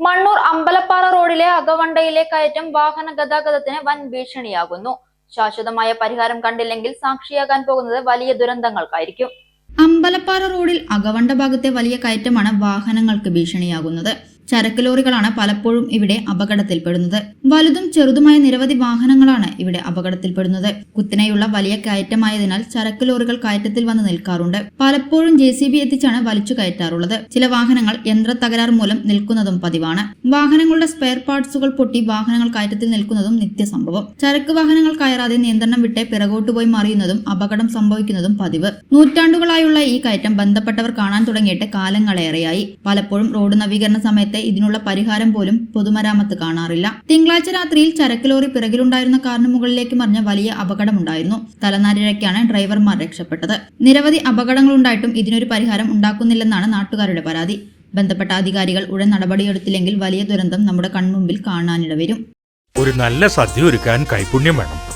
മണ്ണൂർ അമ്പലപ്പാറ റോഡിലെ അകവണ്ടയിലെ കയറ്റം വാഹന ഗതാഗതത്തിന് വൻ ഭീഷണിയാകുന്നു. ശാശ്വതമായ പരിഹാരം കണ്ടില്ലെങ്കിൽ സാക്ഷിയാകാൻ പോകുന്നത് വലിയ ദുരന്തങ്ങൾക്കായിരിക്കും. അമ്പലപ്പാറ റോഡിൽ അകവണ്ട ഭാഗത്തെ വലിയ കയറ്റമാണ് വാഹനങ്ങൾക്ക് ഭീഷണിയാകുന്നത്. ചരക്ക് ലോറികളാണ് പലപ്പോഴും ഇവിടെ അപകടത്തിൽപ്പെടുന്നത്. വലുതും ചെറുതുമായ നിരവധി വാഹനങ്ങളാണ് ഇവിടെ അപകടത്തിൽപ്പെടുന്നത്. കുത്തനെയുള്ള വലിയ കയറ്റമായതിനാൽ ചരക്ക് ലോറികൾ കയറ്റത്തിൽ വന്ന് നിൽക്കാറുണ്ട്. പലപ്പോഴും ജെ സി ബി എത്തിച്ചാണ് വലിച്ചു കയറ്റാറുള്ളത്. ചില വാഹനങ്ങൾ യന്ത്ര തകരാർ മൂലം നിൽക്കുന്നതും പതിവാണ്. വാഹനങ്ങളുടെ സ്പെയർ പാർട്സുകൾ പൊട്ടി വാഹനങ്ങൾ കയറ്റത്തിൽ നിൽക്കുന്നതും നിത്യസംഭവം. ചരക്ക് വാഹനങ്ങൾ കയറാതെ നിയന്ത്രണം വിട്ട് പിറകോട്ട് പോയി മറിയുന്നതും അപകടം സംഭവിക്കുന്നതും പതിവ്. നൂറ്റാണ്ടുകളായുള്ള ഈ കയറ്റം ബന്ധപ്പെട്ടവർ കാണാൻ തുടങ്ങിയിട്ട് കാലങ്ങളേറെയായി. പലപ്പോഴും റോഡ് നവീകരണ സമയത്ത് ഇതിനുള്ള പരിഹാരം പോലും പൊതുമരാമത്ത് കാണാറില്ല. തിങ്കളാഴ്ച രാത്രിയിൽ ചരക്ക് ലോറി പിറകിലുണ്ടായിരുന്ന കാറിന് മുകളിലേക്ക് മറിഞ്ഞ വലിയ അപകടമുണ്ടായിരുന്നു. തലനാരിഴയ്ക്കാണ് ഡ്രൈവർമാർ രക്ഷപ്പെട്ടത്. നിരവധി അപകടങ്ങളുണ്ടായിട്ടും ഇതിനൊരു പരിഹാരം ഉണ്ടാക്കുന്നില്ലെന്നാണ് നാട്ടുകാരുടെ പരാതി. ബന്ധപ്പെട്ട അധികാരികൾ ഉടൻ നടപടിയെടുത്തില്ലെങ്കിൽ വലിയ ദുരന്തം നമ്മുടെ കൺമുമ്പിൽ കാണാനിടവരും. ഒരു നല്ല സദ്യ ഒരുക്കാൻ കൈപുണ്യം വേണം.